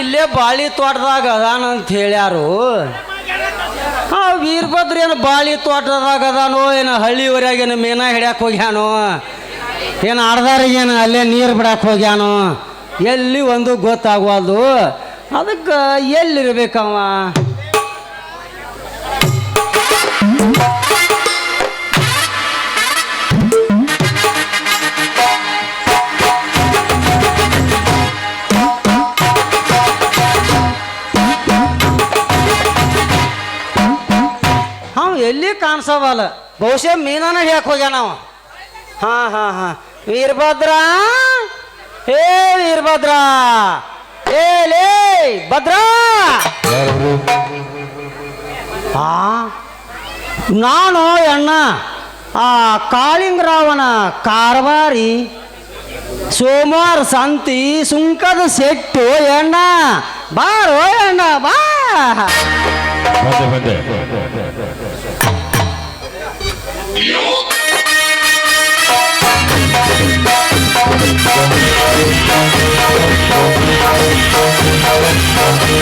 ಇಲ್ಲೇ ಬಾಳಿ ತೋಟದಾಗ ಅದಾನ ಅಂತ ಹೇಳ್ಯಾರು. ಆ ವೀರಭದ್ರ ಏನು ಬಾಳಿ ತೋಟದಾಗ ಅದಾನೋ, ಏನು ಹಳ್ಳಿವರೆಗೆ ಏನು ಮೀನಾ ಹಿಡ್ಯಾಕೆ ಹೋಗ್ಯಾನೋ, ಏನು ಅರ್ಧಾರಿಗೇನು ಅಲ್ಲೇ ನೀರು ಬಿಡಕ್ಕೆ ಹೋಗ್ಯಾನೋ, ಎಲ್ಲಿ ಒಂದು ಗೊತ್ತಾಗವಲ್ದು. ಅದಕ್ಕೆ ಎಲ್ಲಿರ್ಬೇಕವ ಎಲ್ಲಿ ಕಾಣಿಸವಲ್ಲ? ಬಹುಶಃ ಮೀನಾನ ಹೇಳಕ್ ಹೋಗ್ಯಾನ ನಾವು ಹಾ ಹಾ ಹಾ. ವೀರಭದ್ರ? ಹೇ ವೀರಭದ್ರ! ಏ ಲೇ ಭದ್ರ! ಆ? ನಾನು ಅಣ್ಣ. ಆ ಕಾಳಿಂಗರಾವನ ಕಾರವಾರಿ ಸೋಮವಾರ ಸಂತಿ ಸುಂಕದ ಸೆಟ್ಟು ಎಣ್ಣ ಬಾರೋ ಎಣ್ಣ ಬಾ. ಬಂದೆ ಬಂದೆ Thank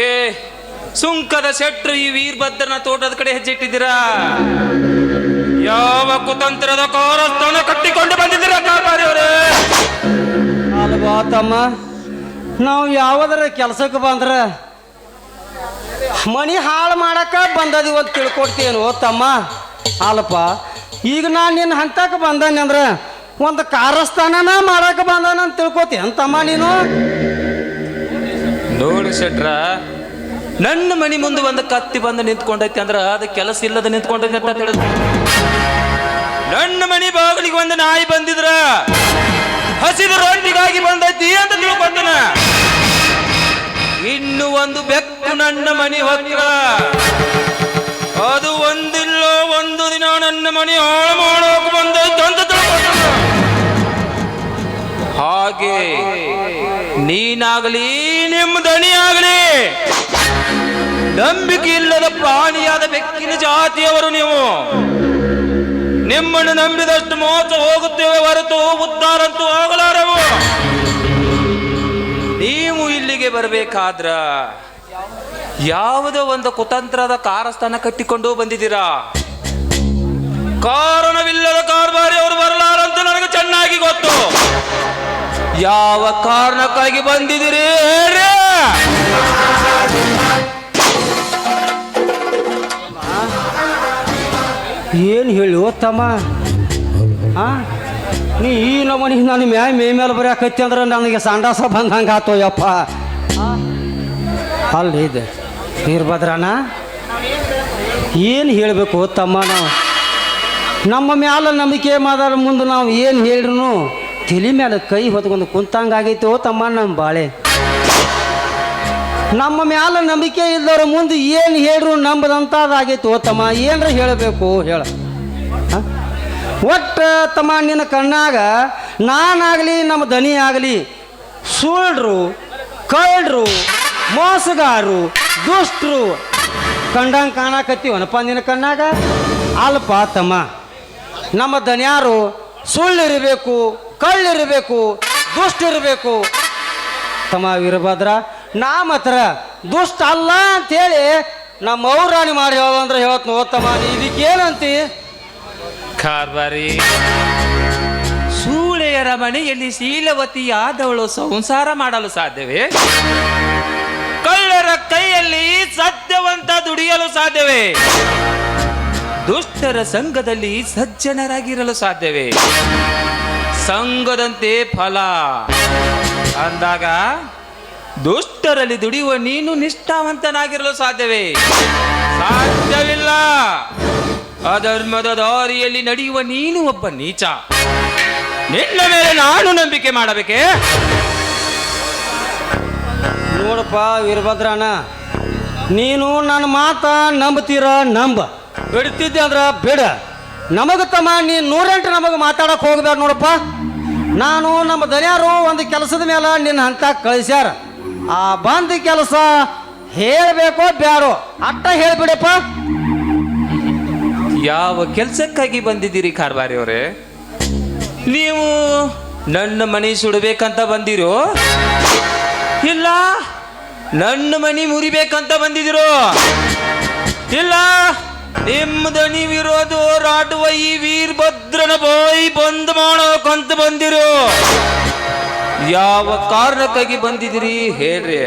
ಯಾಕೆ ಸುಂಕದ ಶೆಟ್ರು ಈ ವೀರಭದ್ರನ ತೋಟದ ಕಡೆ ಹೆಜ್ಜೆಟ್ಟಿದ್ದೀರಾ? ಯಾವ ಕುತಂತ್ರದ ಕಾರಸ್ಥಾನ ಕಟ್ಟಿಕೊಂಡು ಬಂದಿದ್ದೀರಾ ತಮ್ಮ ನಾವು ಯಾವದರ ಕೆಲಸಕ್ಕೆ ಬಂದ್ರೆ ಮನಿ ಹಾಳು ಮಾಡಕ ಬಂದದಿವ ಅಂತ ತಿಳ್ಕೊಡ್ತೇನು ತಮ್ಮ. ಅಲ್ಲಪ್ಪ, ಈಗ ನಾನು ನಿನ್ನ ಹಂತಕ್ಕೆ ಬಂದಾನೆ ಅಂದ್ರೆ ಒಂದು ಕಾರಸ್ಥಾನನ ಮಾಡಕ್ಕೆ ಬಂದಾನ ಅಂತ ತಿಳ್ಕೊತೇನ್ ತಮ್ಮ ನೀನು? ನೋಡಿ ಶೆಟ್ರ. ನನ್ನ ಮನಿ ಮುಂದೆ ಒಂದು ಕತ್ತಿ ಬಂದು ನಿಂತ್ಕೊಂಡೈತಿ ಅಂದ್ರ ಅದು ಕೆಲಸ ಇಲ್ಲದ ನಿಂತ್ಕೊಂಡೈತಿ ಅಂತ ತಿಳಿದು. ನನ್ನ ಮನಿ ಬಾಗಿಲಿಗೆ ಒಂದು ನಾಯಿ ಬಂದಿದ್ರ. ಹಸಿದ ರೊಟ್ಟಿಗಾಗಿ ಬಂದೈತಿ ಅಂತ ತಿಳ್ಕೊಂಡನ. ಇನ್ನು ಒಂದು ಬೆಕ್ಕು ನನ್ನ ಮನಿ ಹೊತ್ತಿರ ಅದು ಒಂದಿಲ್ಲ ಒಂದು ದಿನ ನನ್ನ ಮನಿ ಹಾಳು ಮಾಡೋಕೆ ಬಂದೈತಿ ಅಂತ ತಿಳ್ಕೊಂಡ ಹಾಗೆ ನೀನಾಗಲಿ ನಿಮ್ಮ ದಣಿಯಾಗಲಿ. ನಂಬಿಕೆ ಇಲ್ಲದ ಪ್ರಾಣಿಯಾದ ಬೆಕ್ಕಿನ ಜಾತಿಯವರು ನೀವು. ನಿಮ್ಮನ್ನು ನಂಬಿದಷ್ಟು ಮೋಸ ಹೋಗುತ್ತೇವೆ ಹೊರತು ಉದ್ದಾರಂತೂ ಹೋಗಲಾರವು. ನೀವು ಇಲ್ಲಿಗೆ ಬರಬೇಕಾದ್ರ ಯಾವುದೋ ಒಂದು ಕುತಂತ್ರದ ಕಾರಸ್ಥಾನ ಕಟ್ಟಿಕೊಂಡು ಬಂದಿದ್ದೀರಾ? ಕಾರಣವಿಲ್ಲದ ಕಾರ್ಬಾರಿ ಅವರು ಬರಲಾರಂತೂ ನನಗೆ ಚೆನ್ನಾಗಿ ಗೊತ್ತು. ಯಾವ ಕಾರಣಕ್ಕಾಗಿ ಬಂದಿದ್ದೀರಿ ಏನು ಹೇಳಿ ಓದ್ತಮ್ಮ ನೀ ಈ ನಮನಿ ನಾನು ಮ್ಯಾ ಮೇ ಮೇಲೆ ಬರೆಯಕೈತಿ ಅಂದ್ರೆ ನನಗೆ ಸಂಡಾಸ ಬಂದಂಗೆ ಆತೋ ಯಪ್ಪ ಅಲ್ಲಿ ಇದೆ. ವೀರಭದ್ರನ ಏನು ಹೇಳಬೇಕು ತಮ್ಮ ನಾವು? ನಮ್ಮ ಮ್ಯಾಲ ನಂಬಿಕೆ ಮಾದಾರ ಮುಂದೆ ನಾವು ಏನು ಹೇಳ್ರು ತಲೆ ಮೇಲೆ ಕೈ ಹೊತ್ಕೊಂಡು ಕುಂತಂಗೆ ಆಗೈತೆ ಓ ತಮ್ಮ ನಮ್ಮ ಬಾಳೆ. ನಮ್ಮ ಮ್ಯಾಲ ನಂಬಿಕೆ ಇದ್ದವ್ರ ಮುಂದೆ ಏನು ಹೇಳ್ರು ನಂಬದಂಥದ್ದಾಗೈತೋ ತಮ್ಮ, ಏನರ ಹೇಳಬೇಕು ಹೇಳ. ಒಟ್ಟು ತಮ್ಮ ನಿನ್ನ ಕಣ್ಣಾಗ ನಾನಾಗಲಿ, ನಮ್ಮ ದನಿ ಆಗಲಿ, ಸುಳ್ರು, ಕಳ್ರು, ಮೋಸಗಾರರು, ದುಷ್ಟರು ಕಂಡಂಗೆ ಕಾಣಕತ್ತೀವನಪ್ಪ ನಿನ್ನ ಕಣ್ಣಾಗ? ಅಲ್ಪ ತಮ್ಮ, ನಮ್ಮ ದನಿಯಾರು ಸುಳ್ಳಿರಬೇಕು ಕಳ್ಳಿರಬೇಕು ದುಷ್ಟಿರಬೇಕು. ತಮ್ಮ ವೀರಭದ್ರ ನಾ ಮಾತ್ರ ದುಷ್ಟ ಅಲ್ಲ ಅಂತೇಳಿ ನಮ್ಮ ಔರಾಣಿ ಮಾಡಿ ಹೇಳೋದಂದ್ರೆ ಹೇಳತ್ ಓದ್ತಮ್ಮ ನೀ ಇದಕ್ಕೇನಂತಿ? ಕಾರ್ಬಾರಿ ಸೂಳೆಯರ ಮನೆಯಲ್ಲಿ ಶೀಲವತಿಯಾದವಳು ಸಂಸಾರ ಮಾಡಲು ಸಾಧ್ಯವೇ? ಕಳ್ಳರ ಕೈಯಲ್ಲಿ ಸತ್ಯವಂತ ದುಡಿಯಲು ಸಾಧ್ಯವೇ? ದುಷ್ಟರ ಸಂಘದಲ್ಲಿ ಸಜ್ಜನರಾಗಿರಲು ಸಾಧ್ಯವೇ? ಸಂಘದಂತೆ ಫಲ. ಅಂದಾಗ, ದುಷ್ಟರಲ್ಲಿ ದುಡಿಯುವ ನೀನು ನಿಷ್ಠಾವಂತನಾಗಿರಲು ಸಾಧ್ಯವೇ? ಸಾಧ್ಯವಿಲ್ಲ. ಅಧರ್ಮದ ದಾರಿಯಲ್ಲಿ ನಡೆಯುವ ನೀನು ಒಬ್ಬ ನೀಚ. ನಿನ್ನ ಮೇಲೆ ನಾನು ನಂಬಿಕೆ ಮಾಡಬೇಕೆ? ನೋಡಪ್ಪ ವೀರಭದ್ರಣ್ಣ, ನೀನು ನನ್ನ ಮಾತ ನಂಬ್ತೀರ ನಂಬ. ಬಿಡ್ತಿದ್ದೆ ಅಂದ್ರ ಬಿಡ. ನಮಗ ತಮ್ಮ, ನೀ ನೂರೆಂಟು ನಮಗೆ ಮಾತಾಡಕ್ಕೆ ಹೋಗ್ಬೇಡ ನೋಡಪ್ಪ. ನಾನು ನಮ್ಮ ದನಿಯಾರು ಒಂದು ಕೆಲಸದ ಮೇಲೆ ನಿನ್ನ ಹಂತ ಕಳಿಸ್ಯಾರ. ಆ ಬಂದ ಕೆಲಸ ಹೇಳಬೇಕೋ ಬ್ಯಾಡೋ ಅಟ್ಟ ಹೇಳ್ಬಿಡಪ್ಪ. ಯಾವ ಕೆಲಸಕ್ಕಾಗಿ ಬಂದಿದ್ದೀರಿ ಕಾರ್ಬಾರಿ ಅವರೇ ನೀವು ನನ್ನ ಮನೆ ಸುಡಬೇಕಂತ ಬಂದಿರೋ? ಇಲ್ಲ, ನನ್ನ ಮನೆ ಮುರಿಬೇಕಂತ ಬಂದಿದಿರೋ ಇಲ್ಲ ನಿಮ್ಮ ದನಿ ವಿರೋಧ ಹೋರಾಡುವ ಈ ವೀರಭದ್ರನ ಬಾಯಿ ಬಂದ್ ಮಾಡೋಕಂತ ಬಂದಿರೋ. ಯಾವ ಕಾರಣಕ್ಕಾಗಿ ಬಂದಿದಿರಿ ಹೇಳ್ರಿ.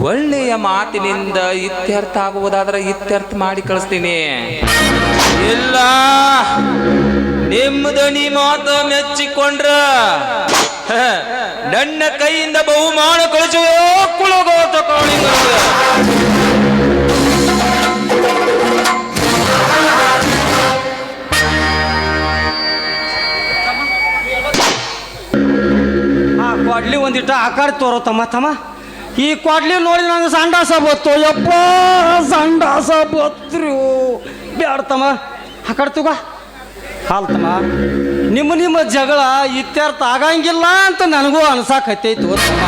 ಒಳ್ಳೆಯ ಮಾತಿನಿಂದ ಇತ್ಯರ್ಥ ಆಗುವುದಾದ್ರೆ ಇತ್ಯರ್ಥ ಮಾಡಿ ಕಳಿಸ್ತೀನಿ. ಇಲ್ಲ. ನಿಮ್ಮ ದನಿ ಮಾತ ಮೆಚ್ಚಿಕೊಂಡ್ರ ನನ್ನ ಕೈಯಿಂದ ಬಹುಮಾನ ಕಳಿಸೋ ಕುಳಗೋ ಕಾಳಿಂಗರು. ಕೊಡ್ಲಿ ಒಂದಿಟ್ಟ ಆಕಾರ ತೋರೋ ತಮ್ಮ. ತಮ್ಮ ಈ ಕೊಡ್ಲಿ ನೋಡಿ ನಂಗೆ ಸಂಡಾಸ ಬತ್ತು ಯಪ್ಪ ಸಂಡಾಸ ಬತ್ರು ಬ್ಯಾಡ ತಮ್ಮ. ಆ ಕಡೆ ತಗೋ. ಹಾಲ್ ತಮ್ಮ. ನಿಮ್ಮ ನಿಮ್ಮ ಜಗಳ ಇತ್ಯರ್ಥ ಆಗಂಗಿಲ್ಲ ಅಂತ ನನಗೂ ಅನ್ಸಾಕತ್ತೈತು ತಮ್ಮ.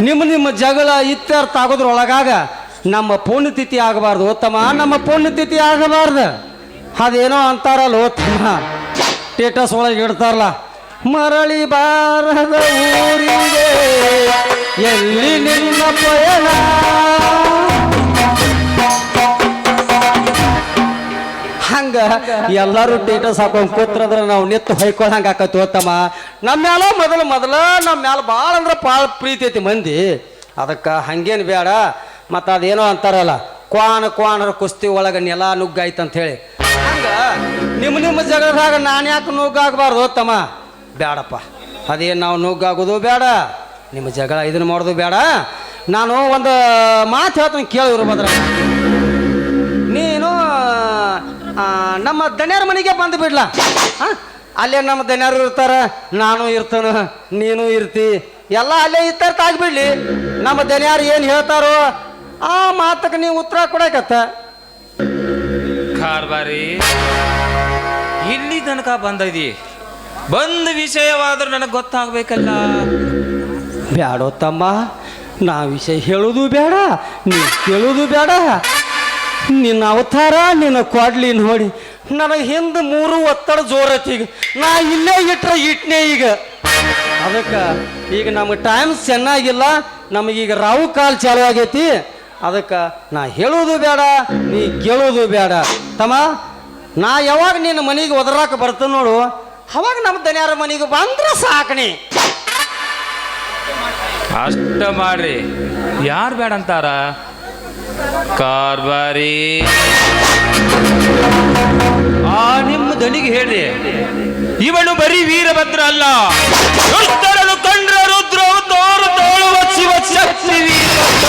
ನಿಮ್ಮ ನಿಮ್ಮ ಜಗಳ ಇತ್ಯರ್ಥ ಆಗೋದ್ರೊಳಗಾಗ ನಮ್ಮ ಪುಣ್ಯತಿಥಿ ಆಗಬಾರ್ದು ತಮ್ಮ. ನಮ್ಮ ಪುಣ್ಯತಿಥಿ ಆಗಬಾರ್ದು. ಅದೇನೋ ಅಂತಾರಲ್ಲ ತಮ್ಮ. ಸ್ಟೇಟಸ್ ಒಳಗೆ ಇಡ್ತಾರಲ್ಲ. ಮರಳಿ ಬಾರದ ಊರಿಗೆ ಎಲ್ಲಿ ನಿನ್ನ ಪಯಣ? ಹಂಗ ಎಲ್ಲರೂ ಟೇಟಸ್ ಹಾಕೊಂಡು ಕೂತ್ರದ್ರ ನಾವು ನಿತ್ತು ಹೊಯ್ಕೊಳಂಗ ಆಕತಿ ಹೋತಮ್ಮ. ನಮ್ಮ ಮ್ಯಾಲ ಮೊದಲು ಮೊದಲ ನಮ್ಮ ಮ್ಯಾಲ ಭಾಳ ಅಂದ್ರೆ ಭಾಳ ಪ್ರೀತಿ ಐತಿ ಮಂದಿ. ಅದಕ್ಕೆ ಹಂಗೇನು ಬೇಡ ಮತ್ತು ಅದೇನೋ ಅಂತಾರಲ್ಲ ಕ್ವಾನ ಕ್ವಾನರ ಕುಸ್ತಿ ಒಳಗೆ ನೆಲ ನುಗ್ಗಾಯ್ತು ಅಂತ ಹೇಳಿ. ಹಂಗ ನಿಮ್ಮ ನಿಮ್ಮ ಜಗದಾಗ ನಾನು ಯಾಕೆ ನುಗ್ಗಾಗಬಾರ್ದು ತಮ್ಮ ಬೇಡಪ್ಪ ಅದೇನು ನಾವು ನುಗ್ಗಾಗೋದು ಬೇಡ ನಿಮ್ಮ ಜಗಳ ಇದನ್ನು ಮಾಡೋದು ಬೇಡ ನಾನು ಒಂದು ಮಾತು ಹೇಳ್ತೀನಿ ಕೇಳಿದ್ರು ಬದ್ರ. ನೀನು ನಮ್ಮ ದಣ್ಯರ ಮನೆಗೆ ಬಂದು ಬಿಡ್ಲ? ಅಲ್ಲೇ ನಮ್ಮ ದಣ್ಯರು ಇರ್ತಾರ, ನಾನು ಇರ್ತಾನ, ನೀನು ಇರ್ತಿ. ಎಲ್ಲ ಅಲ್ಲೇ ಇರ್ತಾರ ತಾಗ್ಬಿಡ್ಲಿ. ನಮ್ಮ ದಣ್ಯಾರು ಏನು ಹೇಳ್ತಾರೋ, ಆ ಮಾತಕ್ಕೆ ನೀವು ಉತ್ತರ ಕೊಡಕತ್ತ. ಇಲ್ಲಿ ತನಕ ಬಂದಿದಿ. ಬಂದ ವಿಷಯವಾದರೂ ನನಗೆ ಗೊತ್ತಾಗಬೇಕಲ್ಲ. ಬ್ಯಾಡೋ ತಮ್ಮ, ನಾ ವಿಷಯ ಹೇಳೋದು ಬೇಡ ನೀ ಕೇಳೋದು ಬೇಡ ನಿನ್ನ ಅವತಾರ, ನಿನ್ನ ಕೊಡ್ಲಿ ನೋಡಿ, ನನಗೆ ಹಿಂದೆ ಮೂರು ಒತ್ತಡ ಜೋರೈತಿ ಈಗ. ನಾ ಇಲ್ಲೇ ಇಟ್ರೆ ಇಟ್ನೆ ಈಗ. ಅದಕ್ಕೆ ಈಗ ನಮಗೆ ಟೈಮ್ ಚೆನ್ನಾಗಿಲ್ಲ ನಮಗೀಗ ರಾವು ಕಾಲ್ ಚಾಲು ಆಗೈತಿ. ಅದಕ್ಕೆ ನಾ ಹೇಳೋದು ಬೇಡ ನೀ ಕೇಳೋದು ಬೇಡ ತಮ್ಮ, ನಾ ಯಾವಾಗ ನಿನ್ನ ಮನೆಗೆ ಒದರಾಕ ಬರ್ತೇನೆ ನೋಡು ಅವಾಗ ನಮ್ಮ ದನಿಯಾರ ಮನೆಗೆ ಬಂದ್ರೆ ಸಾಕಣಿ ಅಷ್ಟ ಮಾಡ್ರಿ. ಯಾರು ಬೇಡ ಅಂತಾರ? ಕಾರ್ಬಾರಿ. ಆ, ನಿಮ್ಮ ದನಿಗೆ ಹೇಳ್ರಿ. ಇವನು ಬರೀ ವೀರಭದ್ರ ಅಲ್ಲ. ದುಷ್ಟರನ್ನು ಕಂಡ್ರ ರುದ್ರ ತೋರು ತೋಳುವ ಶಿವ ಶಕ್ತಿ ವೀರಭದ್ರ.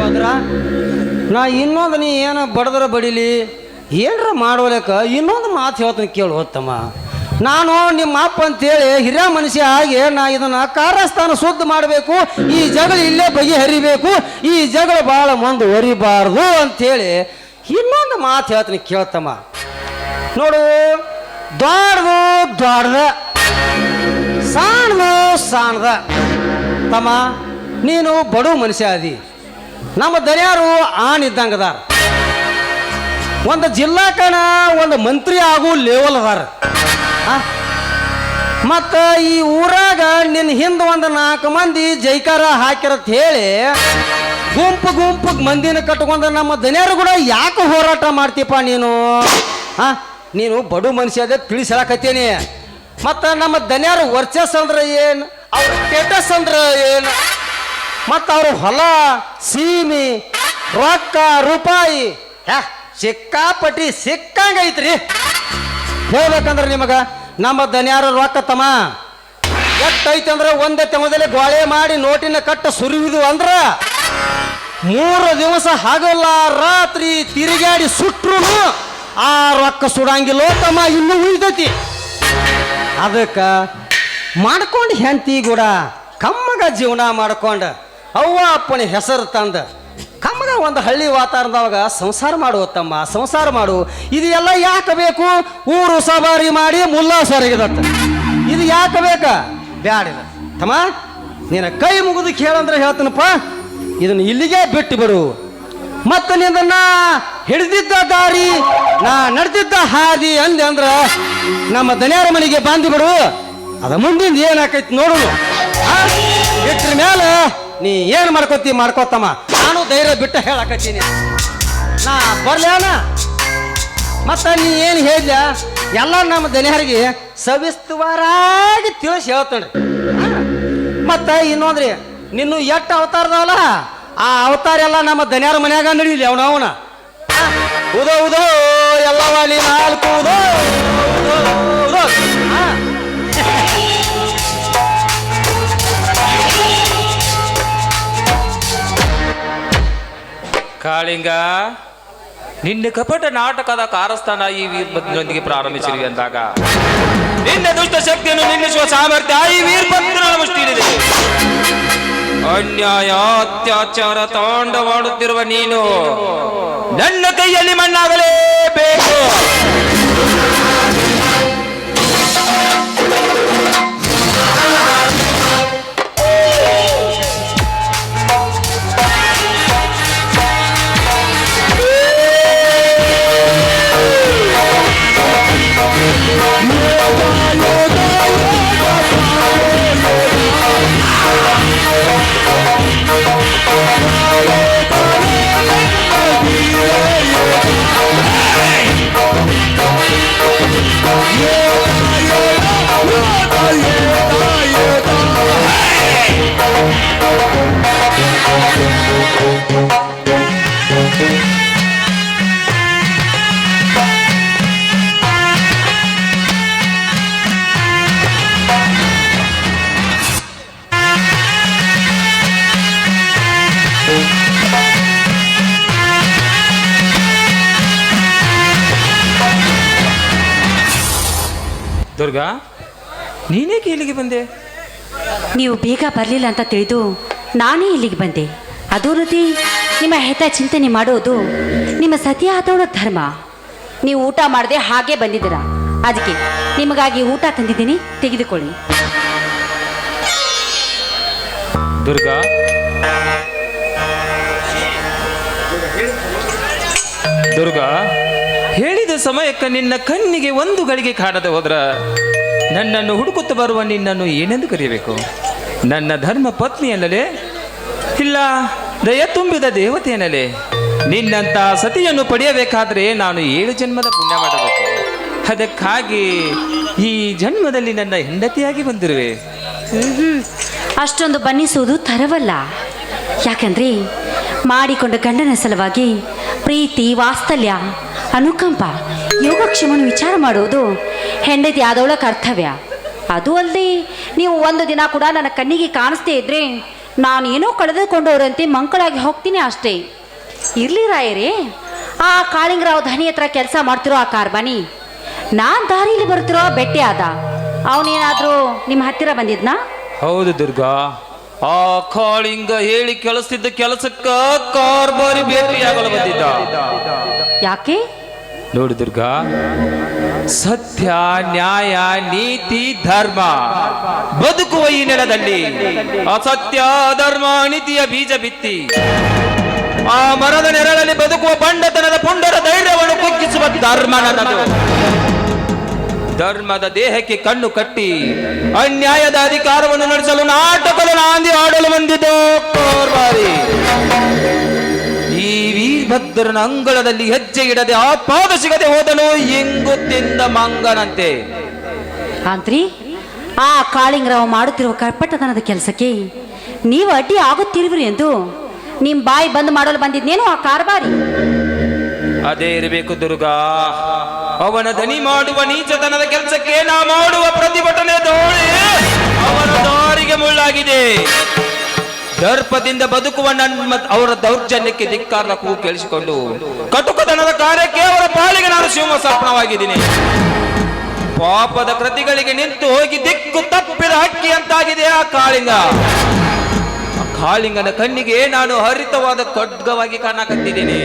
ಭದ್ರ. ನಾ ಇನ್ನೊಂದು ನೀ ಏನು ಬಡದ್ರ ಬಡಿಲಿ? ಏನರ ಮಾಡೋಲಕ್ಕ ಇನ್ನೊಂದು ಮಾತು ಹೇಳ್ತೀನಿ ಕೇಳು ಹೋತಮ್ಮ. ನಾನು ನಿಮ್ಮ ಅಪ್ಪ ಅಂತೇಳಿ ಹಿರಿಯ ಮನುಷ್ಯ ಆಗಿ ನಾ ಇದನ್ನು ಕಾರ್ಯಸ್ಥಾನ ಶುದ್ಧ ಮಾಡಬೇಕು. ಈ ಜಗಳ ಇಲ್ಲೇ ಬಗೆಹರಿಬೇಕು. ಈ ಜಗಳ ಭಾಳ ಮುಂದುವರಿಬಾರ್ದು ಅಂಥೇಳಿ ಇನ್ನೊಂದು ಮಾತು ಹೇಳ್ತೀನಿ ಕೇಳ್ತಮ್ಮ. ನೋಡು ದೊಡ್ಡದು ದೊಡ್ಡದ ಸಾಣದು ಸಾಣದ. ತಮ್ಮ ನೀನು ಬಡು ಮನುಷ್ಯ ಅದಿ ನಮ್ಮ ದನಿಯಾರು ಆನ್ ಇದ್ದಂಗದಾರ. ಒಂದು ಜಿಲ್ಲಾ ಕಣ, ಒಂದು ಮಂತ್ರಿ ಆಗು ಲೇವಲ್ ಅದಾರ. ಮತ್ತು ಈ ಊರಾಗ ನಿನ್ನ ಹಿಂದೆ ಒಂದು ನಾಲ್ಕು ಮಂದಿ ಜೈಕಾರ ಹಾಕಿರತ್ ಹೇಳಿ, ಗುಂಪು ಗುಂಪು ಮಂದಿನ ಕಟ್ಕೊಂಡು ನಮ್ಮ ದನಿಯರು ಕೂಡ ಯಾಕೆ ಹೋರಾಟ ಮಾಡ್ತೀಪ ನೀನು? ಹಾ ನೀನು ಬಡು ಮನುಷ್ಯ ಅದೇ ತಿಳಿಸಲಾಕತ್ತೇನಿ. ಮತ್ತು ನಮ್ಮ ದನಿಯರು ವರ್ಚಸ್ ಅಂದ್ರೆ ಏನು? ಅವ್ರ ಸ್ಟೇಟಸ್ ಅಂದ್ರೆ ಏನು? ಮತ್ತು ಅವ್ರ ಹೊಲ, ಸೀಮಿ, ರೊಕ್ಕ, ರೂಪಾಯಿ. ಹ್ಯಾ ಸಿಕ್ಕಾಪಟ್ಟಿ ಸಿಕ್ಕಂಗೈತ್ರಿ. ಹೇಳ್ಬೇಕಂದ್ರೆ ನಿಮಗೆ, ನಮ್ಮ ದನಿಯಾರ ರೊಕ್ಕ ತಮ್ಮ ಎಷ್ಟೈತಿ ಅಂದ್ರೆ ಒಂದೇ ತೆಮದಲ್ಲಿ ಗೋಳೆ ಮಾಡಿ ನೋಟಿನ ಕಟ್ಟ ಸುರಿಯುವುದು ಅಂದ್ರ, ಮೂರು ದಿವಸ ಹಗಲ ರಾತ್ರಿ ತಿರುಗಾಡಿ ಸುಟ್ರು ಆ ರೊಕ್ಕ ಸುಡಂಗಿಲ್ಲೋ ತಮ್ಮ ಇನ್ನೂ ಉಳಿದೈತಿ. ಅದಕ್ಕೆ ಮಾಡ್ಕೊಂಡು ಹೆಂತಿ ಕೂಡ ಕಮ್ಮಗ ಜೀವನ ಮಾಡ್ಕೊಂಡು ಅವ್ವ ಅಪ್ಪನ ಹೆಸರು ತಂದ. ಕಮ್ಮದ ಒಂದು ಹಳ್ಳಿ ವಾತಾವರಣದವಾಗ ಸಂಸಾರ ಮಾಡು ತಮ್ಮ ಸಂಸಾರ ಮಾಡು. ಇದು ಎಲ್ಲ ಯಾಕೆ ಬೇಕು? ಊರು ಸವಾರಿ ಮಾಡಿ ಮುಲ್ಲಾ ಸರಿಗಿದತ್ತ. ಇದು ಯಾಕೆ ಬೇಕ? ಬ್ಯಾಡಿದ. ತಮ್ಮ, ನಿನ್ನ ಕೈ ಮುಗಿದು ಕೇಳಂದ್ರೆ ಹೇಳ್ತನಪ್ಪ, ಇದನ್ನು ಇಲ್ಲಿಗೆ ಬಿಟ್ಟು ಬಿಡು. ಮತ್ತೆ ನಿನ್ನ ಹಿಡಿದಿದ್ದ ದಾರಿ, ನಾ ನಡೆದಿದ್ದ ಹಾದಿ ಅಂದೆ ಅಂದ್ರ ನಮ್ಮ ದನಿಯರ ಮನೆಗೆ ಬಂದು ಬಿಡು. ಅದ ಮುಂದಿಂದ ಏನಾಕೈತಿ ನೋಡು. ಆ? ಮೇಲೆ ನೀ ಏನು ಮಾಡ್ಕೋತಿ ಮಾಡ್ಕೋತಮ್ಮ. ನಾನು ಧೈರ್ಯ ಬಿಟ್ಟು ಹೇಳಕತ್ತೀನಿ. ನಾ ಬರ್ಲ್ಯಾನ? ಮತ್ತ ನೀ ಏನು ಹೇಳಿದ ಎಲ್ಲ ನಮ್ಮ ದನಿಯರಿಗೆ ಸವಿಸ್ತವಾರಾಗಿ ತಿಳಿಸಿ ಹೇಳ್ತಾನೆ. ಮತ್ತ ಇನ್ನೊಂದ್ರಿ ನಿನ್ನ ಎಷ್ಟು ಅವತಾರದವಲ್ಲ ಆ ಅವತಾರ ಎಲ್ಲ ನಮ್ಮ ದನಿಯಾರ ಮನ್ಯಾಗ ನಡೀಲಿ ಅವನ ಅವನ. ಉದೋ ಉದೋ ಎಲ್ಲವಾಲಿ ನಾಲ್ಕು ಉದೋ ಉದೋ, ಉದೋ. ಕಾಳಿಂಗ, ನಿನ್ನ ಕಪಟ ನಾಟಕದ ಕಾರಸ್ಥಾನ ಈ ವೀರಭದ್ರನೊಂದಿಗೆ ಪ್ರಾರಂಭಿಸಿರಿ ಅಂದಾಗ. ನಿನ್ನ ದುಷ್ಟ ಶಕ್ತಿಯನ್ನು ನಿಲ್ಲಿಸುವ ಸಾಮರ್ಥ್ಯ ಈ ವೀರಭದ್ರನ ಮುಷ್ಟಿಲಿದೆ ಅನ್ಯಾಯ, ಅತ್ಯಾಚಾರ, ತಾಂಡವಾಡುತ್ತಿರುವ ನೀನು, ನನ್ನ ಕೈಯಲ್ಲಿ ಮಣ್ಣಾಗಲೇಬೇಕು. ದುರ್ಗಾ ನೀನೇಕೆ ಇಲ್ಲಿಗೆ ಬಂದೆ? ನೀವು ಬೇಗ ಬರಲಿಲ್ಲ ಅಂತ ತಿಳಿದು ನಾನೇ ಇಲ್ಲಿಗೆ ಬಂದೆ. ಅದು ರೀತಿ ನಿಮ್ಮ ಹೆತ ಚಿಂತನೆ ಮಾಡೋದು ನಿಮ್ಮ ಸತಿಯಾದವಳ ಧರ್ಮ. ನೀವು ಊಟ ಮಾಡದೆ ಹಾಗೆ ಬಂದಿದ್ದೀರಾ. ಅದಕ್ಕೆ ನಿಮಗಾಗಿ ಊಟ ತಂದಿದ್ದೀನಿ ತೆಗೆದುಕೊಳ್ಳಿ. ದುರ್ಗಾ ದುರ್ಗಾ ಸಮಯಕ್ಕೆ ನಿನ್ನ ಕಣ್ಣಿಗೆ ಒಂದು ಗಳಿಗೆ ಕಾಣದೆ ಹೋದ್ರ ನನ್ನನ್ನು ಹುಡುಕುತ್ತ ಬರುವ ನಿನ್ನನ್ನು ಏನೆಂದು ಕರೆಯಬೇಕು? ನನ್ನ ಧರ್ಮ ಪತ್ನಿ ಅನ್ನಲೇ? ಇಲ್ಲ, ದಯ ತುಂಬಿದ ದೇವತೆ ಅನ್ನಲೇ? ನಿನ್ನಂತ ಸತಿಯನ್ನು ಪಡೆಯಬೇಕಾದ್ರೆ ನಾನು ಏಳು ಜನ್ಮದ ಪುಣ್ಯ ಮಾಡಬೇಕು. ಅದಕ್ಕಾಗಿ ಈ ಜನ್ಮದಲ್ಲಿ ನನ್ನ ಹೆಂಡತಿಯಾಗಿ ಬಂದಿರುವೆ. ಅಷ್ಟೊಂದು ಬನ್ನಿಸುವುದು ತರವಲ್ಲ. ಯಾಕಂದ್ರೆ ಮಾಡಿಕೊಂಡ ಗಂಡನ ಸಲುವಾಗಿ ಪ್ರೀತಿ, ವಾತ್ಸಲ್ಯ ಅನುಕಂಪ ಯೋಗಕ್ಷೇಮನ ವಿಚಾರ ಮಾಡೋದು ಹೆಂಡತಿ ಆದವಳ ಕರ್ತವ್ಯ. ಅದು ಅಲ್ಲದೆ ನೀವು ಒಂದು ದಿನ ಕೂಡ ನನ್ನ ಕಣ್ಣಿಗೆ ಕಾಣಿಸ್ದೇ ಇದ್ರೆ ನಾನು ಏನೋ ಕಳೆದುಕೊಂಡವರಂತೆ ಮಂಕಳಾಗಿ ಹೋಗ್ತೀನಿ ಅಷ್ಟೇ. ಇರ್ಲಿ ರಾಯರೇ, ಆ ಕಾಳಿಂಗರಾವ್ ಧನಿ ಹತ್ರ ಕೆಲಸ ಮಾಡ್ತಿರೋ ಆ ಕಾರ್ಬಾನಿ, ನಾನ್ ದಾರಿಲಿ ಬರ್ತಿರೋ ಬೆಟ್ಟೆ ಆದ. ಅವನೇನಾದ್ರೂ ನಿಮ್ಮ ಹತ್ತಿರ ಬಂದಿದ್ನಾ? ಹೌದು ದುರ್ಗಾ, ಆ ಕಾಳಿಂಗ ಹೇಳಿ ಕೆಲಸದ ಕೆಲಸಕ್ಕ ಕಾರ್ಬಾರಿ ಭೇಟಿಯಾಗಲು ಬಂದಿದ್ದ. ಯಾಕೆ? ನೋಡು ದುರ್ಗಾ, ಸತ್ಯ, ನ್ಯಾಯ, ನೀತಿ, ಧರ್ಮ ಬದುಕುವ ಈ ನೆಲದಲ್ಲಿ ಅಸತ್ಯ ಧರ್ಮ, ನೀತಿಯ ಬೀಜ ಬಿತ್ತಿ ಆ ಮರದ ನೆರಳಲ್ಲಿ ಬದುಕುವ ಬಂಡತನದ ಪುಂಡರ ಧೈರ್ಯವನ್ನು ಕುಗ್ಗಿಸುವ ಧರ್ಮ ಧರ್ಮದ ದೇಹಕ್ಕೆ ಕಣ್ಣು ಕಟ್ಟಿ ಅನ್ಯಾಯದ ಅಧಿಕಾರವನ್ನು ನಡೆಸಲು ನಾಟಕದ ನಾಂದಿ ಆಡಲು ಬಂದಿದ್ದ ಈ ವೀರಭದ್ರನ ಅಂಗಳದಲ್ಲಿ ಹೆಜ್ಜೆ ಇಡದೆ ಆತ್ಮಾದ ಸಿಗದೆ ಹೋದನು. ಎಂಗು ತಿಂದ ಮಂಗನಂತೆ. ಆಂತ್ರಿ ಆ ಕಾಳಿಂಗರಾವ್ ಮಾಡುತ್ತಿರುವ ಕಪ್ಪಟ್ಟತನದ ಕೆಲಸಕ್ಕೆ ನೀವು ಅಡ್ಡಿ ಆಗುತ್ತಿರುವಿರಿ ಎಂದು ನಿಮ್ಮ ಬಾಯಿ ಬಂದ್ ಮಾಡಲು ಬಂದಿದ್ನೇನು ಆ ಕಾರ್ಬಾರಿ? ಅದೇ ಇರಬೇಕು ದುರ್ಗಾ. ಅವನ ದನಿ ಮಾಡುವ ನೀಚತನದ ಕೆಲಸಕ್ಕೆ ನಾ ಮಾಡುವ ಪ್ರತಿಭಟನೆ ಧೋಳಿ. ಅವನ ದಾರಿಗೆ ಮುಳ್ಳಾಗಿದೆ. ದರ್ಪದಿಂದ ಬದುಕುವ ನನ್ನ ಅವರ ದೌರ್ಜನ್ಯಕ್ಕೆ ಧಿಕ್ಕಾರ ಕೂ ಕೇಳಿಸಿಕೊಂಡು. ಕಟುಕತನದ ಕಾರ್ಯಕ್ಕೆ ಅವರ ಪಾಲಿಗೆ ನಾನು ಶಿವಸರ್ಪಣವಾಗಿದ್ದೀನಿ ಪಾಪದ ಕೃತಿಗಳಿಗೆ ನಿಂತು ಹೋಗಿ ದಿಕ್ಕು ತಪ್ಪಿದ ಹಕ್ಕಿ ಅಂತಾಗಿದೆ ಆ ಕಾಳಿಂಗ. ಆ ಕಾಳಿಂಗನ ಕಣ್ಣಿಗೆ ನಾನು ಹರಿತವಾದ ಖಡ್ಗವಾಗಿ ಕಾಣಕತ್ತಿದ್ದೇನೆ.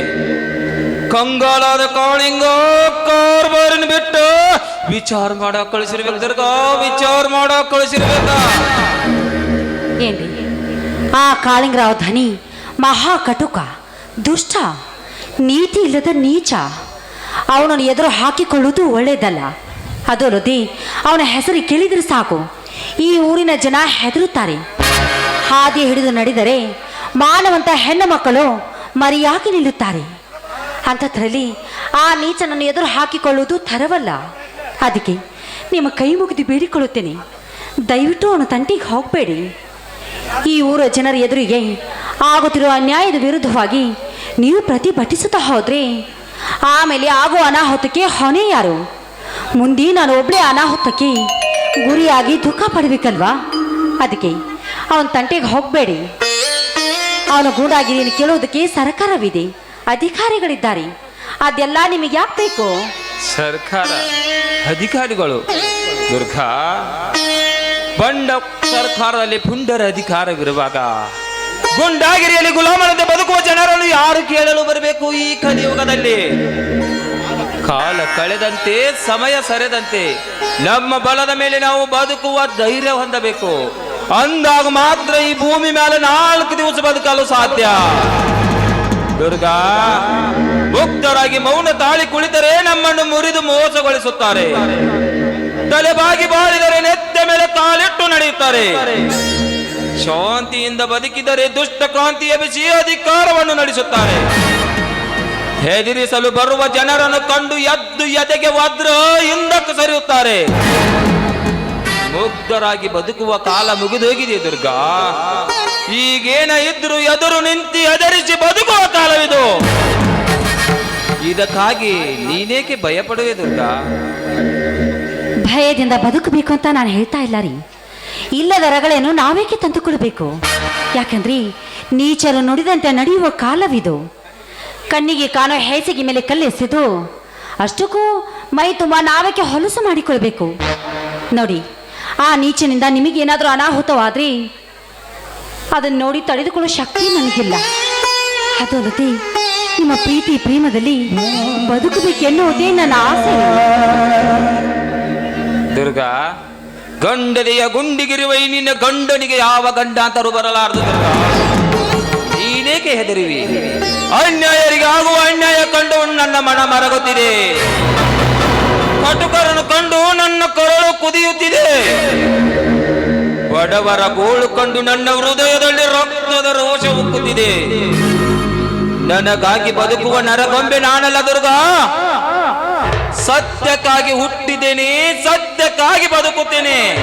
ಕಂಗಾಲಾದ ಕಾಳಿಂಗ, ಕಾರ್ಬಾರಿನ ಬಿಟ್ಟು. ವಿಚಾರ ಮಾಡ ಕಳಿಸಿರ್ಬೇಕು ವಿಚಾರ ಮಾಡ ಕಳಿಸಿರ್ಬೇಕಾ ಆ ಕಾಳಿಂಗರಾವ್ ಧನಿ ಮಹಾ ಕಟುಕ, ದುಷ್ಟ, ನೀತಿ ಇಲ್ಲದ ನೀಚ. ಅವನನ್ನು ಎದುರು ಹಾಕಿಕೊಳ್ಳುವುದು ಒಳ್ಳೆಯದಲ್ಲ. ಅದಲ್ಲದೆ ಅವನ ಹೆಸರು ಕೇಳಿದರೆ ಸಾಕು. ಈ ಊರಿನ ಜನ ಹೆದರುತ್ತಾರೆ. ಹಾದಿ ಹಿಡಿದು ನಡೆದರೆ ಮಾನವಂತ ಹೆಣ್ಣು ಮಕ್ಕಳು ಮರಿಯಾಗಿ ನಿಲ್ಲುತ್ತಾರೆ. ಅಂಥದ್ರಲ್ಲಿ ಆ ನೀಚನನ್ನು ಎದುರು ಹಾಕಿಕೊಳ್ಳುವುದು ತರವಲ್ಲ ಅದಕ್ಕೆ ನಿಮ್ಮ ಕೈ ಮುಗಿದು ಬೇಡಿಕೊಳ್ಳುತ್ತೇನೆ. ದಯವಿಟ್ಟು ಅವನು ತಂಟಿಗೆ ಹೋಗಬೇಡಿ. ಈ ಊರ ಜನರ ಎದುರಿಗೆ ಆಗುತ್ತಿರುವ ಅನ್ಯಾಯದ ವಿರುದ್ಧವಾಗಿ ನೀವು ಪ್ರತಿಭಟಿಸುತ್ತಾ ಹೋದ್ರೆ, ಆಮೇಲೆ ಆಗುವ ಅನಾಹುತಕ್ಕೆ ಹೊಣೆ ಯಾರು? ಮುಂದೆ ನಾನು ಒಬ್ಬಳೇ ಅನಾಹುತಕ್ಕೆ ಗುರಿಯಾಗಿ ದುಃಖ ಪಡಬೇಕಲ್ವಾ? ಅದಕ್ಕೆ ಅವನ ತಂಟೆಗೆ ಹೋಗಬೇಡಿ. ಅವನ ಗೂಂಡಾಗಿರಿಯನ್ನು ಕೇಳೋದಕ್ಕೆ ಸರ್ಕಾರವಿದೆ. ಅಧಿಕಾರಿಗಳಿದ್ದಾರೆ. ಅದೆಲ್ಲ ನಿಮಗೆ ಯಾಕೆ ಬೇಕು? ಸರ್ಕಾರ ಅಧಿಕಾರಿಗಳು. ದುರ್ಗಾ ಬಂಡ ಸರ್ಕಾರದಲ್ಲಿ ಪುಂಡರ ಅಧಿಕಾರವಿರುವಾಗ ಗುಂಡಾಗಿರಿಯಲ್ಲಿ ಗುಲಾಮನಂತೆ ಬದುಕುವ ಜನರನ್ನು ಯಾರು ಕೇಳಲು ಬರಬೇಕು ಈ ಕಲಿಯುಗದಲ್ಲಿ? ಕಾಲ ಕಳೆದಂತೆ, ಸಮಯ ಸರೆದಂತೆ ನಮ್ಮ ಬಲದ ಮೇಲೆ ನಾವು ಬದುಕುವ ಧೈರ್ಯ ಹೊಂದಬೇಕು. ಅಂದಾಗ ಮಾತ್ರ ಈ ಭೂಮಿ ಮೇಲೆ ನಾಲ್ಕು ದಿವಸ ಬದುಕಲು ಸಾಧ್ಯ. ದುರ್ಗಾ, ಮುಕ್ತರಾಗಿ ಮೌನ ತಾಳಿ ಕುಳಿತರೆ ನಮ್ಮನ್ನು ಮುರಿದು ಮೋಸಗೊಳಿಸುತ್ತಾರೆ. ತಲೆಬಾಗಿ ಬಾಳಿದರೆ ನೆತ್ತ ಮೇಲೆ ಕಾಲಿಟ್ಟು ನಡೆಯುತ್ತಾರೆ. ಶಾಂತಿಯಿಂದ ಬದುಕಿದರೆ ದುಷ್ಟ ಕ್ರಾಂತಿಯ ಬಿಸಿ ಅಧಿಕಾರವನ್ನು ನಡೆಸುತ್ತಾರೆ. ಹೆದರಿಸಲು ಬರುವ ಜನರನ್ನು ಕಂಡು ಎದ್ದು ಎದೆಗೆ ವದ್ರ ಹಿಂದಕ್ಕೆ ಸರಿಯುತ್ತಾರೆ ಮುಗ್ಧರಾಗಿ ಬದುಕುವ ಕಾಲ ಮುಗಿದೋಗಿದೆ ದುರ್ಗಾ. ಈಗೇನ ಇದ್ರು ಎದುರು ನಿಂತಿ ಎದರಿಸಿ ಬದುಕುವ ಕಾಲವಿದು. ಇದಕ್ಕಾಗಿ ನೀನೇಕೆ ಭಯಪಡುವೆ ದುರ್ಗಾ? ಭಯದಿಂದ ಬದುಕಬೇಕು ಅಂತ ನಾನು ಹೇಳ್ತಾ ಇಲ್ಲ ರೀ. ಇಲ್ಲದ ರಗಳೇನು ನಾವೇಕೆ ತಂದುಕೊಳ್ಬೇಕು ಯಾಕಂದ್ರೆ, ನೀಚರು ನುಡಿದಂತೆ ನಡೆಯುವ ಕಾಲವಿದು. ಕಣ್ಣಿಗೆ ಕಾಣೋ ಹೇಸಿಗೆ ಮೇಲೆ ಕಲ್ಲೆಸೆದು, ಅಷ್ಟಕ್ಕೂ ಮೈ ತುಂಬ ನಾವೇಕೆ ಹೊಲಸು ಮಾಡಿಕೊಳ್ಬೇಕು? ನೋಡಿ, ಆ ನೀಚನಿಂದ ನಿಮಗೇನಾದರೂ ಅನಾಹುತವಾದ್ರೆ? ಅದನ್ನು ನೋಡಿ ತಡೆದುಕೊಳ್ಳೋ ಶಕ್ತಿ ನನಗಿಲ್ಲ. ಅದು ಅಲ್ಲದೆ, ನಿಮ್ಮ ಪ್ರೀತಿ ಪ್ರೇಮದಲ್ಲಿ ಬದುಕಬೇಕೆನ್ನುವುದೇ ನನ್ನ ಆಸೆ. ದುರ್ಗಾ. ಗಂಡನೆಯ ಗುಂಡಿಗಿರುವ ನಿನ್ನ ಗಂಡನಿಗೆ ಯಾವ ಗಂಡಾಂತರು ಬರಲಾರದು ದುರ್ಗಾ. ನೀನೇಕೆ ಹೆದರಿವಿ? ಅನ್ಯಾಯರಿಗೆ ಆಗುವ ಅನ್ಯಾಯ ಕಂಡು ನನ್ನ ಮನ ಮರಗುತ್ತಿದೆ. ಕಟುಕರನ್ನು ಕಂಡು ನನ್ನ ಕೊರಳು ಕುದಿಯುತ್ತಿದೆ. ಬಡವರ ಗೋಳು ಕಂಡು ನನ್ನ ಹೃದಯದಲ್ಲಿ ರಕ್ತದ ರೋಷ ಉಕ್ಕುತ್ತಿದೆ. ನನಗಾಗಿ ಬದುಕುವ ನರಗೊಂಬೆ ನಾನಲ್ಲ ದುರ್ಗಾ. ಸತ್ಯಕ್ಕಾಗಿ ಹುಟ್ಟಿದ್ದೇನೆ ಸತ್ಯಕ್ಕಾಗಿ ಬದುಕುತ್ತೇನೆ.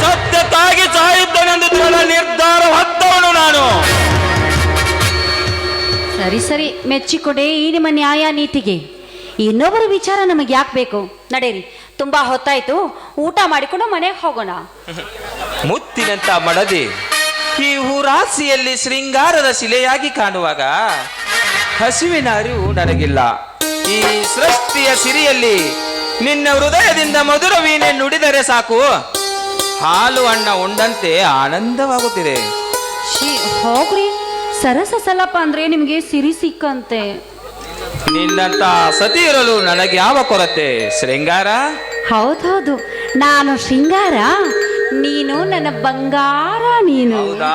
ಸತ್ಯಕ್ಕಾಗಿ ಸಾಯುತ್ತೇನೆಂದು ದೃಢ ನಿರ್ಧಾರ ಹೊತ್ತವನು ನಾನು. ಸರಿ ಸರಿ ಮೆಚ್ಚಿಕೊಡೆ ಈ ನಿಮ್ಮ ನ್ಯಾಯ ನೀತಿಗೆ. ಇನ್ನೊಬ್ಬರ ವಿಚಾರ ನಮಗೆ ಯಾಕೆ ಬೇಕು? ನಡೆಯಿರಿ. ತುಂಬಾ ಹೊತ್ತಾಯ್ತು. ಊಟ ಮಾಡಿಕೊಂಡು ಮನೆಗೆ ಹೋಗೋಣ. ಮುತ್ತಿನಂತ ಮಡದಿ ಈ ಹೂರಾಸಿಯಲ್ಲಿ ಶೃಂಗಾರದ ಶಿಲೆಯಾಗಿ ಕಾಣುವಾಗ ಹಸಿವಿನ ಅರಿವು ನನಗಿಲ್ಲ. ಈ ಸೃಷ್ಟಿಯ ಸಿರಿಯಲ್ಲಿ ನಿನ್ನ ಹೃದಯದಿಂದ ಮಧುರ ವೀಣೆ ನುಡಿದರೆ ಸಾಕು. ಹಾಲು ಅಣ್ಣ ಉಂಡಂತೆ ಆನಂದವಾಗುತ್ತಿದೆ. ಶಿ ಹೋಗ್ರಿ. ಸರಸ ಸಲಪ ಅಂದ್ರೆ ನಿಮ್ಗೆ ಸಿರಿ ಸಿಕ್ಕಂತೆ. ನಿನ್ನಂತ ಸತಿ ಇರಲು ನನಗೆ ಯಾವ ಕೊರತೆ? ಶೃಂಗಾರ? ಹೌದೌದು ನಾನು ಶೃಂಗಾರ. ನೀನು ನನ್ನ ಬಂಗಾರ ನೀನು. ಹೌದಾ?